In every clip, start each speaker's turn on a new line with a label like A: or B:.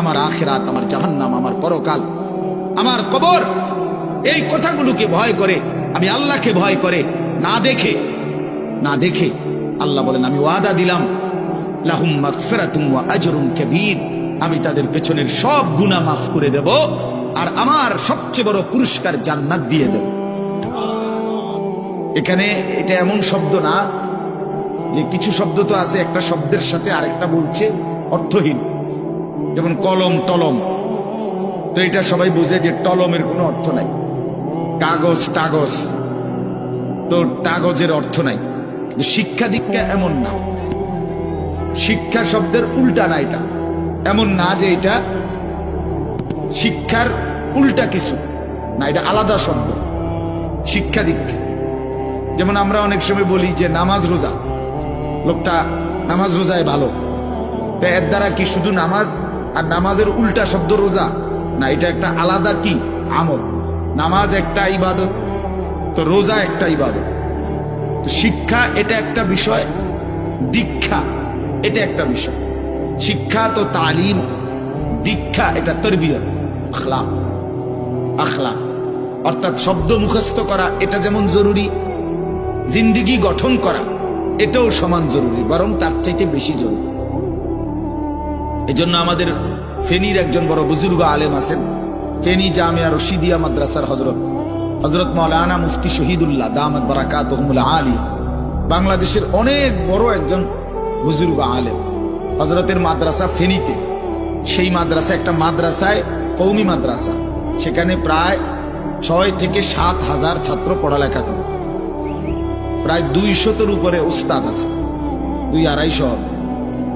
A: আমার আখেরাত, আমার জাহান্নাম, আমার পরকাল, আমার কবর, এই কথাগুলোকে ভয় করে, আমি আল্লাহকে ভয় করে, না দেখে না দেখে আল্লাহ বলেন, আমি ওয়াদা দিলাম আজরুন আমি তাদের পেছনের সব গুনাহ মাফ করে দেব, আর আমার সবচেয়ে বড় পুরস্কার জান্নাত দিয়ে দেব। এখানে এটা এমন শব্দ না, যে কিছু শব্দ তো আছে, একটা শব্দের সাথে আরেকটা বলছে অর্থহীন। যেমন কলম, টলম। তো এটা সবাই বুঝে যে টলমের কোনো অর্থ নাই। কাগজ, টাগজ। তো টাগজের অর্থ নাই। শিক্ষা দীক্ষা এমন না। শিক্ষা শব্দের উল্টা না এটা। এমন না যে এটা শিক্ষার উল্টা কিছু না, এটা আলাদা শব্দ। শিক্ষা দীক্ষা। যেমন আমরা অনেক সময় বলি যে নামাজ রোজা। লোকটা নামাজ রোজায় ভালো। তো এর দ্বারা কি শুধু নামাজ আর নামাজের উল্টা শব্দ রোজা। না, এটা একটা আলাদা কি? আমল। নামাজ একটা ইবাদত, তো রোজা একটা ইবাদত। তো শিক্ষা এটা একটা বিষয়, দীক্ষা এটা একটা বিষয়। শিক্ষা তো তালিম, দীক্ষা এটা তরবিয়ত, আখলাক আখলাক। অর্থাৎ শব্দ মুখস্থ করা এটা যেমন জরুরি, জিন্দিগি গঠন করা এটাও সমান জরুরি, বরং তার চাইতে বেশি জরুরি। এজন্য আমাদের ফেনীর একজন বড় বুজুর্গ আলেম আছেন। ফেনী জামিয়া রশিদিয়া মাদ্রাসার হজরত হজরত মৌলানা মুফতি শহীদুল্লাহ দামাত বারাকাত আলী, বাংলাদেশের অনেক বড় একজন বুজুর্গ আলেম। হজরতের মাদ্রাসা ফেনীতে, সেই মাদ্রাসা একটা মাদ্রাসায় কৌমি মাদ্রাসা। সেখানে প্রায় ছয় থেকে সাত হাজার ছাত্র পড়ালেখা করে। প্রায় দুই শতর উপরে উস্তাদ আছে, দুই আড়াইশো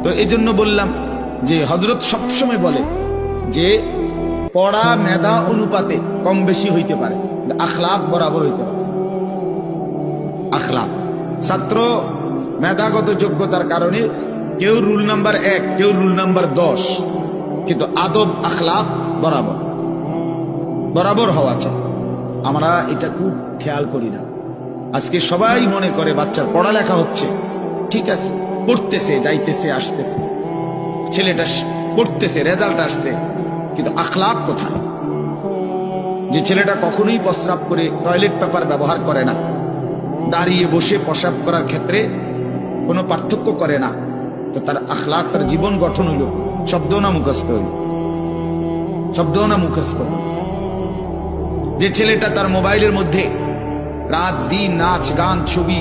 A: তো এই জন্য বললাম যে হজরত সবসময় বলে যে পড়া, মেধা, অনুপাতে কম বেশি হইতে পারে। আখলাক বরাবর হইতে পারে। আখলাক। ছাত্র মেধাগত যোগ্যতার কারণে কেউ রুল নাম্বার এক, কেউ রুল নাম্বার দশ, কিন্তু আদব, আখলাক বরাবর। বরাবর হওয়া চাই। আমরা এটা খুব খেয়াল করি না। আজকে সবাই মনে করে বাচ্চার পড়ালেখা হচ্ছে। ঠিক আছে, পড়তেছে, যাইতেছে, আসতেছে। ছেলেটা পড়তেছে, রেজাল্ট আসছে, কিন্তু আখলাক কোথায়? যে ছেলেটা কখনোই প্রস্রাব করে টয়লেট পেপার ব্যবহার করে না, দাঁড়িয়ে বসে প্রসাব করার ক্ষেত্রে কোনো পার্থক্য করে না, তো তার আখলাক তার জীবন গঠন হইল শব্দ না মুখস্থ হইল। শব্দ না মুখস্থ যে ছেলেটা তার মোবাইলের মধ্যে রাত, দিন, নাচ, গান, ছবি,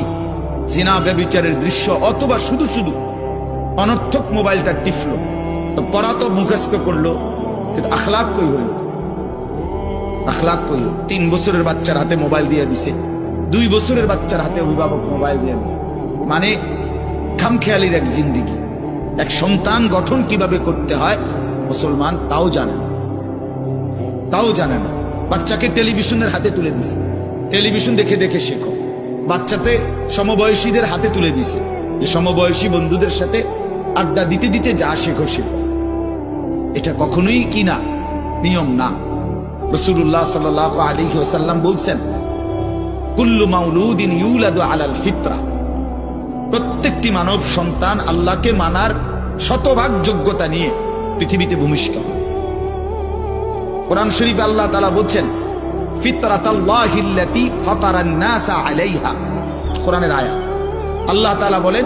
A: জিনা, ব্যবিচারের দৃশ্য, অথবা শুধু শুধু অনর্থক মোবাইলটা টিফল। তো পড়া তো মুখস্থ করল, কিন্তু আখলাক কই হইল আখলাক কই? তিন বছরের বাচ্চার হাতে মোবাইল দিয়ে দিছে। দুই বছরের বাচ্চার হাতে অভিভাবক মোবাইল দিয়ে দিছে। মানে খামখেয়ালির এক জিন্দিগি। এক সন্তান গঠন কীভাবে করতে হয়, মুসলমান তাও জানে না। তাও জানে না। বাচ্চাকে টেলিভিশনের হাতে তুলে দিছে। টেলিভিশন দেখে দেখে শেখো। বাচ্চাতে সমবয়সীদের হাতে তুলে দিছে। যে সমবয়সী বন্ধুদের সাথে আড্ডা দিতে দিতে যা শেখো শেখো এটা কখনোই কি না, নিয়ম না। রসুল্লাহ সাল আলী ওসাল্লাম বলছেন, কুল্লু মাউলুদিন ইউলাদু আলাল ফিতরা। প্রত্যেকটি মানব সন্তান আল্লাহকে মানার শতভাগ যোগ্যতা নিয়ে পৃথিবীতে ভূমিষ্ঠ হয়। কোরআন শরীফ আল্লাহ তালা বলছেন, ফিতরাতাল্লাহিল্লাতি ফাতারান নাসা আলাইহা। কোরআনের আয়া আল্লাহ তাআলা বলেন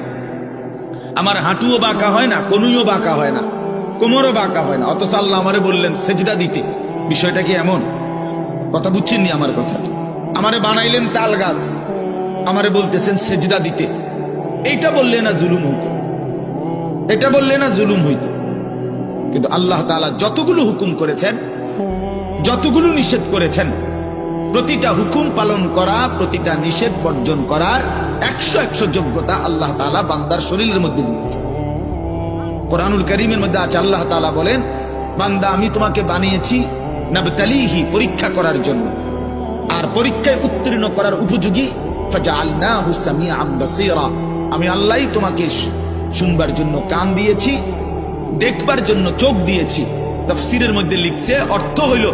A: আমার হাঁটুও বাঁকা হয় না, কনুইও বাঁকা হয় না, কোমরও বাঁকা হয় না। অথচ আল্লাহ আমারে বললেন, সেজদা দিতে। বিষয়টা কি এমন? কথা বুঝছেননি আমার কথা? আমারে বানাইলেন তাল গাছ, আমারে বলতেছেন সেজদা দিতে। এইটা বললে না জুলুম হইত। এটা বললে না জুলুম হইত। কিন্তু আল্লাহ তাআলা যতগুলো হুকুম করেছেন, যতগুলো নিষেধ করেছেন, প্রতিটা হুকুম পালন করা, প্রতিটা নিষেধ বর্জন করার একশো একশো যোগ্যতা আল্লাহ তাআলা বান্দার শরীরের মধ্যে দিয়েছে। কোরআনুল করিমের মধ্যে আছে, আল্লাহ তাআলা বলেন, বান্দা, আমি তোমাকে বানিয়েছি নাবতালিহি, পরীক্ষা করার জন্য। আর পরীক্ষায় উত্তীর্ণ করার উপযোগী আমি আল্লাহই তোমাকে শুনবার জন্য কান দিয়েছি, দেখবার জন্য চোখ দিয়েছি। তাফসীরের মধ্যে লিখছে, অর্থ হইল,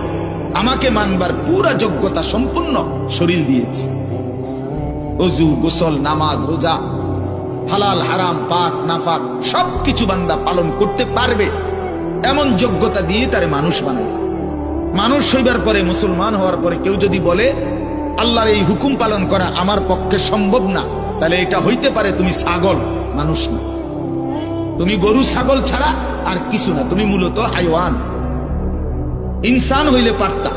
A: আমাকে মানবার পুরা যোগ্যতা সম্পূর্ণ শরীর দিয়েছি। অজু গোসল, নামাজ, রোজা, হালাল, হারাম, পাক, নাফাক, সবকিছু বান্দা পালন করতে পারবে। এমন যোগ্যতা দিয়ে তারে মানুষ বানাইছে। মানুষ হইবার পরে, মুসলমান হওয়ার পরে কেউ যদি বলে, আল্লাহর এই হুকুম পালন করা আমার পক্ষে সম্ভব না, তাহলে এটা হইতে পারে তুমি ছাগল, মানুষ না। তুমি গরু, ছাগল ছাড়া আর কিছু না, তুমি মূলত হাইওয়ান। ইনসান হইলে পারতা।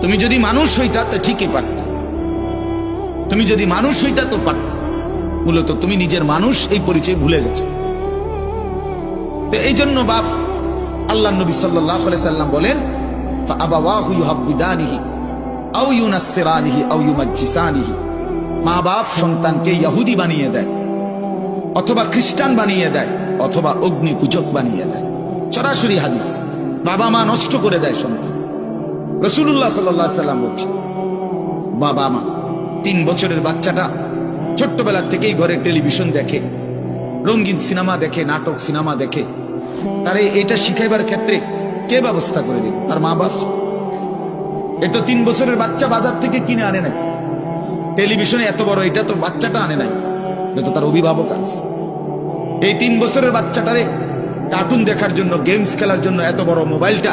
A: তুমি যদি মানুষ হইতা, তা ঠিকই পারতা। তুমি যদি মানুষ হইতা তো পারত মূলত তুমি নিজের মানুষ এই পরিচয় ভুলে গেছো। এই জন্য বাপ আল্লাহ নবী সাল্লাম বলেন মা বাপ সন্তানকে ইয়াহুদি বানিয়ে দেয়, অথবা খ্রিস্টান বানিয়ে দেয়, অথবা বানিয়ে দেয়। সরাসরি হাদিস, বাবা মা নষ্ট করে দেয় বাবা মা তিন বছরের বাচ্চাটা ছোট্টবেলার থেকেই ঘরে টেলিভিশন দেখে, রঙিন সিনেমা দেখে, নাটক সিনেমা দেখে। তারে এটা শিখাইবার ক্ষেত্রে কে ব্যবস্থা করে দিল তার মা বাপ? এ তো তিন বছরের বাচ্চা বাজার থেকে কিনে আনে নাই। টেলিভিশনে এত বড়, এটা তো বাচ্চাটা আনে নাই। এটা তার অভিভাবক আছে। এই তিন বছরের বাচ্চাটারে কার্টুন দেখার জন্য গেমস খেলার জন্য এত বড় মোবাইলটা,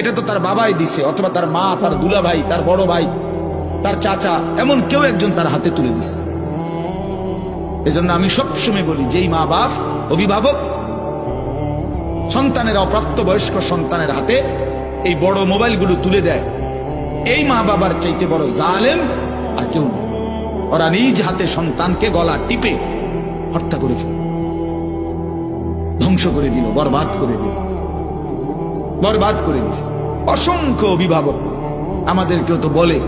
A: এটা তো তার বাবাই দিছে, অথবা তার মা, তার দুলা ভাই তার বড় ভাই তার চাচা এমন কেউ একজন তার হাতে তুলে দিছে। এজন্য আমি সবসময় বলি, যেই মা বাপ, অভিভাবক, সন্তানের অপ্রাপ্ত বয়স্ক সন্তানের হাতে এই বড় মোবাইলগুলো তুলে দেয়, এই মা বাবার চাইতে বড় জালেম আর কেউ। ওরা নিজ হাতে সন্তানকে গলা টিপে হত্যা করে ফেল। ধ্বংস করে দিল, বরবাদ করে দিল। বরবাদ করে দিস অসংখ্য অভিভাবক আমাদেরকেও তো বলে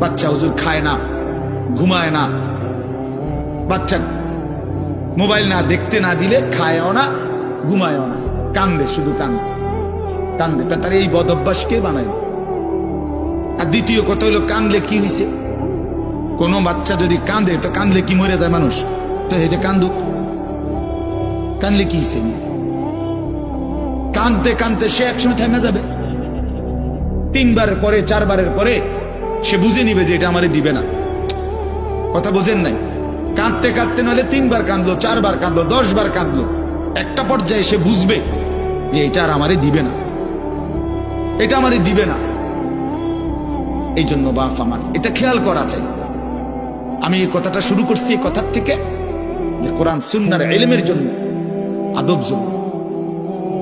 A: বাচ্চা হুজুর খায় না, ঘুমায় না। বাচ্চা মোবাইল না দেখতে না দিলে খায়ও না, ঘুমায়ও না। কান্দে, শুধু কান্দে। কান্দে। তা তার এই বদ অভ্যাস কে বানায় আর দ্বিতীয় কথা হলো কান্দলে কি হয়েছে কোন বাচ্চা যদি কান্দে, তো কান্দলে কি মরে যায় মানুষ? তো যে কান্দুক। কান্দলে কি হয়েছে কানতে কানতে সে একসময় থেমে যাবে। তিনবারের পরে, চারবারের পরে সে বুঝে নিবে যে এটা আমারে দিবে না। কথা বোঝেন নাই? কাঁদতে কাঁদতে নাহলে তিনবার কাঁদলো, চারবার কাঁদলো দশ বার কাঁদলো। একটা পর্যায়ে সে বুঝবে যে এটা আর আমারে দিবে না। এটা আমারে দিবে না। এই জন্য বাপ আমার, এটা খেয়াল করা চাই। আমি এই কথাটা শুরু করছি এই কথার থেকে যে কোরআন সুন্নার এলেমের জন্য, আদব জন্য।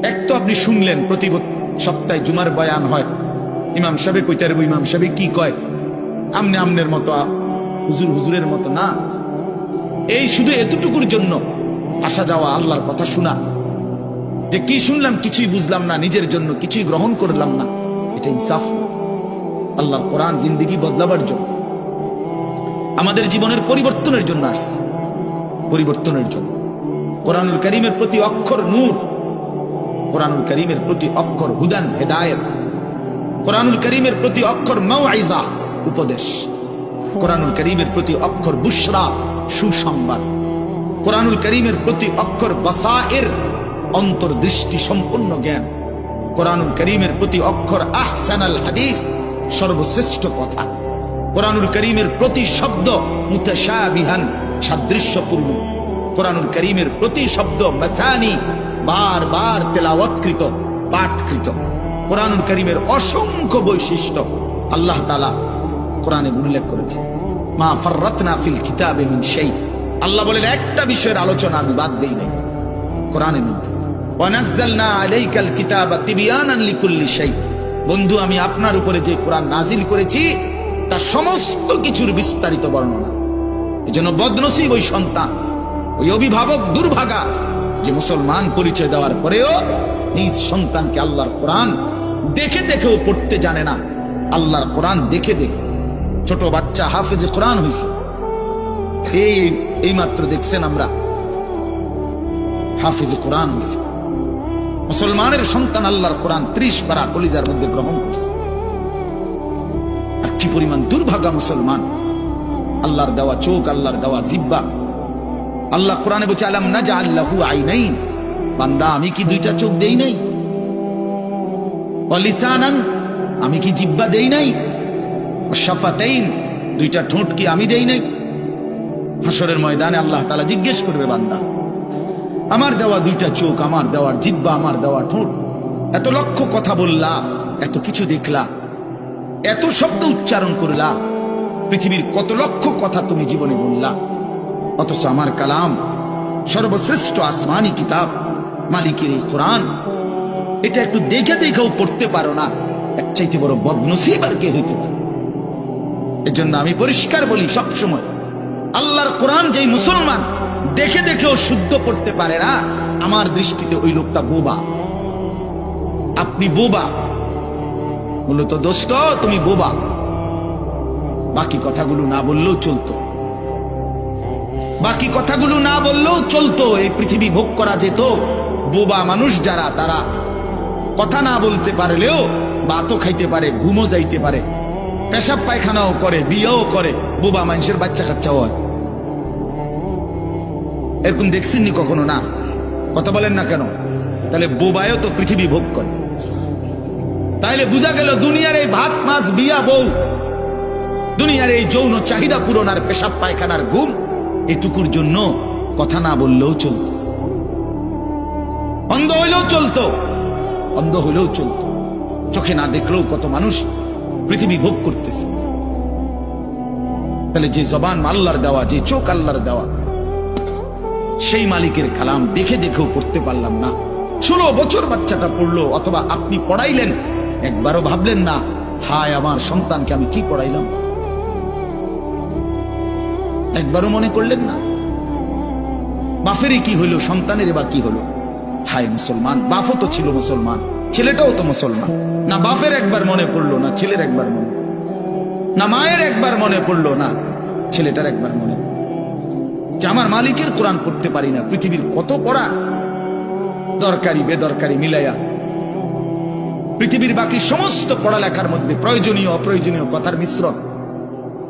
A: এক তো আপনি শুনলেন প্রতি সপ্তাহে জুমার বয়ান হয়। ইমাম সাহেব কইতে পারব, ইমাম সাহেব কি কয়? আমনে আমনের মতো, হুজুর হুজুরের মতো না। এই শুধু এতটুকুর জন্য আসা যাওয়া, আল্লাহর কথা শোনা। যে কি শুনলাম কিছুই বুঝলাম না, নিজের জন্য কিছুই গ্রহণ করলাম না। এটা ইনসাফ। আল্লাহর কোরআন জিন্দিগি বদলাবার জন্য। আমাদের জীবনের পরিবর্তনের জন্য আসছে। পরিবর্তনের জন্য। কোরআনুল করিমের প্রতি অক্ষর নূর, কোরআনুল করিমের প্রতি অক্ষর হুদান, হেদায়েত। কোরআনুল করিমের প্রতি অক্ষর মাওয়াইজা, উপদেশ। কোরআনুল করিমের প্রতি অক্ষর বুশরা, সুসংবাদ। কোরআনুল করিমের প্রতি অক্ষর বাসায়ের অন্তর্দৃষ্টি সম্পূর্ণ জ্ঞান। কোরআনুল করিমের প্রতি অক্ষর আহসানাল হাদিস, সর্বশ্রেষ্ঠ কথা। কোরআনুল করিমের প্রতি শব্দ মুতাশাবিহান, সাদৃশ্যপূর্ণ। কোরআনুল করিমের প্রতি শব্দ মাথানি বার বার তেলাওয়াতকৃত, পাঠকৃত। কোরআনুল করিমের অসংখ্য বৈশিষ্ট্য আল্লাহ তালা কোরআনে উল্লেখ করেছে। মা ফাররাতনা ফিল কিতাবে মিন শাই। আল্লাহ বলেন, একটা বিষয়ের আলোচনা আমি বাদ দেই নাই। কোরআনের মধ্যে বন্ধু, আমি আপনার উপরে যে কোরআন নাজিল করেছি, তার সমস্ত কিছুর বিস্তারিত বর্ণনা। এজন্য বদনসিব ওই সন্তান, ওই অভিভাবক দুর্ভাগা, যে মুসলমান পরিচয় দেওয়ার পরেও নিজ সন্তানকে আল্লাহর কোরআন দেখে দেখেও পড়তে জানে না। আল্লাহর কোরআন দেখে দেখে। ছোট বাচ্চা হাফেজে কোরআন হয়েছে এই এই মাত্র দেখছেন আমরা। হাফিজে কোরআন হয়েছে মুসলমানের সন্তান আল্লাহর কোরআন ত্রিশ পারা কলিজার মধ্যে গ্রহণ করছে। আর কি পরিমাণ দুর্ভাগা মুসলমান। আল্লাহর দেওয়া চোখ, আল্লাহর দেওয়া জিব্বা। আল্লাহ কোরআনে বলছে, আলাম না যা আল্লাহু আইনাইন? বান্দা, আমি কি দুইটা চোখ দেই নাই? অলিসানান, আমি কি জিব্বা দেই নাই? শাফাতাইন দুইটা ঠোঁট কি আমি দেই নাই? হাসরের ময়দানে আল্লাহ তালা জিজ্ঞেস করবে, বান্দা, আমার দেওয়া দুইটা চোখ, আমার দেওয়ার জিব্বা, আমার দেওয়া ঠোঁট, এত লক্ষ কথা বললা, এত কিছু দেখলা, এত শব্দ উচ্চারণ করলা, পৃথিবীর কত লক্ষ কথা তুমি জীবনে বললা, অথচ আমার কালাম সর্বশ্রেষ্ঠ আসমানি কিতাব, মালিকের এই কোরআন এটা একটু দেখে দেখেও পড়তে পারো না। এক চাইতে বড় বদনসিব আর কে হইতে পারে? এজন্য আমি পরিষ্কার বলি সব সময় আল্লাহর কোরআন যেই মুসলমান দেখে দেখেও শুদ্ধ পড়তে পারে না, আমার দৃষ্টিতে ওই লোকটা বোবা। আপনি বোবা। মূলত দোস্ত, তুমি বোবা। বাকি কথাগুলো না বললেও চলতো। বাকি কথাগুলো না বললেও চলতো। এই পৃথিবী ভোগ করা যেত। বোবা মানুষ যারা, তারা কথা না বলতে পারলেও বাতও খাইতে পারে ঘুমও যাইতে পারে। পেশাব পায়খানাও করে, বিয়েও করে, বোবা মানুষের বাচ্চা কাচ্চাও হয়। এরকম দেখছেননি কখনো? না। কথা বলেন না কেন? তাহলে বোবায়ও তো পৃথিবী ভোগ করে। তাইলে বোঝা গেল দুনিয়ার এই ভাত, মাছ, বিয়া, বউ, দুনিয়ার এই যৌন চাহিদা পূরণ আর পেশাব পায়খানার ঘুম, এটুকুর জন্য কথা না বললেও চলত। অন্ধ হইলেও চলতো। অন্ধ হইলেও চলতো। চোখে না দেখলেও কত মানুষ পৃথিবী ভোগ করতেছে। তাহলে যে জবান আল্লাহর দেওয়া, যে চোখ আল্লাহর দেওয়া, সেই মালিকের কালাম দেখে দেখেও পড়তে পারলাম না। ষোলো বছর বাচ্চাটা পড়ল, অথবা আপনি পড়াইলেন, একবারও ভাবলেন না, হায় আমার সন্তানকে আমি কি পড়াইলাম? একবারও মনে করলেন না? বাফেরই কি হইল সন্তানের বা কি হলো? হায় মুসলমান বাফও তো ছিল মুসলমান, ছেলেটাও তো মুসলমান। না বাফের একবার মনে পড়ল না, ছেলের একবার মনে না। মায়ের একবার মনে পড়ল না, ছেলেটার একবার মনে যে আমার মালিকের কোরআন পড়তে পারি না, পৃথিবীর কত পড়া দরকারি, বেদরকারি মিলাইয়া। পৃথিবীর বাকি সমস্ত পড়ালেখার মধ্যে প্রয়োজনীয়, অপ্রয়োজনীয় কথার মিশ্রণ।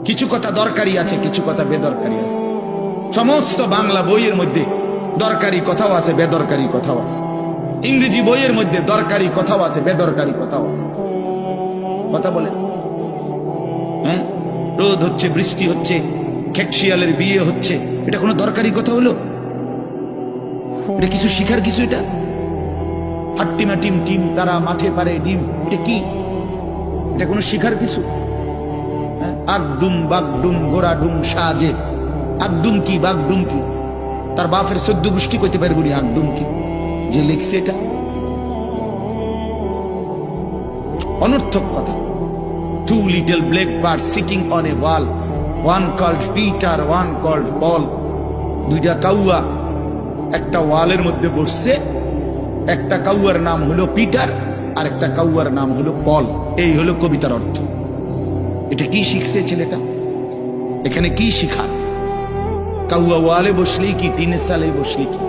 A: কিছু কথা দরকারি আছে, কিছু কথা বেদরকারি আছে। সমস্ত বাংলা বইয়ের মধ্যে দরকারি কথাও আছে, বেদরকারি কথাও আছে। ইংরেজি বইয়ের মধ্যে দরকারি কথাও আছে, বেদরকারি কথাও আছে। কথা বলে। হ্যাঁ? রোদ হচ্ছে, বৃষ্টি হচ্ছে, খেকশিয়ালের বিয়ে হচ্ছে। এটা কোনো দরকারি কথা হলো? এটা কিছু শিখার কিছু এটা? হাট্টিমা টিম টিম, তারা মাঠে পারে ডিম। এটা কি? এটা কোনো শিখার কিছু? হ্যাঁ? আগডুম বাগডুম, গোড়াডুম সাজে। আগডুম কি, বাগডুম কি? তার বাপের সদ্য গোষ্ঠী করতে পারে বলি আগডুম কি যে লিখছে এটা। অনর্থক কথা। Two little black bird sitting on a wall one called Peter one called Paul দুইটা কাউয়া। একটা ওয়ালের মধ্যে বসছে, একটা কাউয়ার নাম হলো পিটার আর একটা কাউয়ার নাম হলো পল এই হলো কবিতার অর্থ। এটা কি শিখছে ছেলেটা? এখানে কি শিখার কাউয়া ওয়ালে বসলেই কি টিনের সালে বসলে কি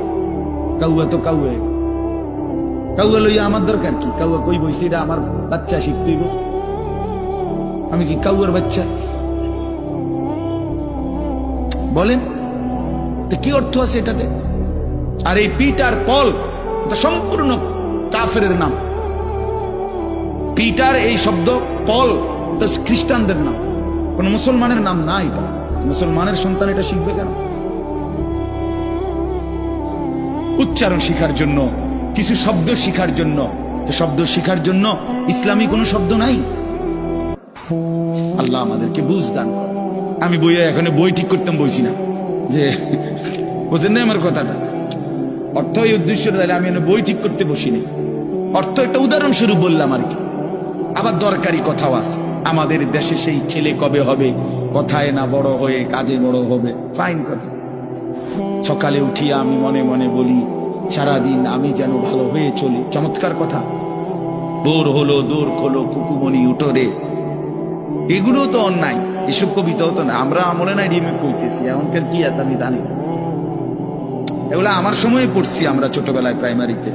A: কাউয়া তো কাউয়া কাউয়া লইয়া আমার দরকার কি কাউয়া কই বইছে এটা আমার বাচ্চা শিখতেইব আমি কি কাউয়ার বাচ্চা বলেন তো কি অর্থ আছে এটাতে আর এই পিটার পল সম্পূর্ণ কাফের নাম পিটার এই শব্দ পল খ্রিস্টানদের নাম কোন মুসলমানের নাম না এটা মুসলমানের সন্তান এটা শিখবে কেন? উচ্চারণ শিখার জন্য, কিছু শব্দ শিখার জন্য। শব্দ শিখার জন্য ইসলামী কোনো শব্দ নাই। আল্লাহ আমাদেরকে বুঝ দান আমি বইয়ে এখানে বই ঠিক করতাম বইছি না। যে, বোঝেন না আমার কথাটা? অর্থ এই উদ্দেশ্য আমি বই ঠিক করতে বসিনি। অর্থ একটা উদাহরণস্বরূপ বললাম আর কি। আবার দরকারি কথাও আছে। আমাদের দেশে সেই ছেলে কবে হবে? কথায় না বড় হয়ে কাজে বড় হবে। ফাইন কথা। সকালে উঠিয়া আমি মনে মনে বলি, সারাদিন আমি যেন ভালো হয়ে চলি। চমৎকার কথা। দৌড় হলো দৌড় খোলো কুকুমনি উঠোরে। এগুলো তো অন্যায়, এসব কবিতাও তো না। আমরা আমলে না ডিমে কইতেছি এমনকার কি আছে আমি জানি এগুলো আমার সময়ে পড়ছি আমরা ছোটবেলায় প্রাইমারিতে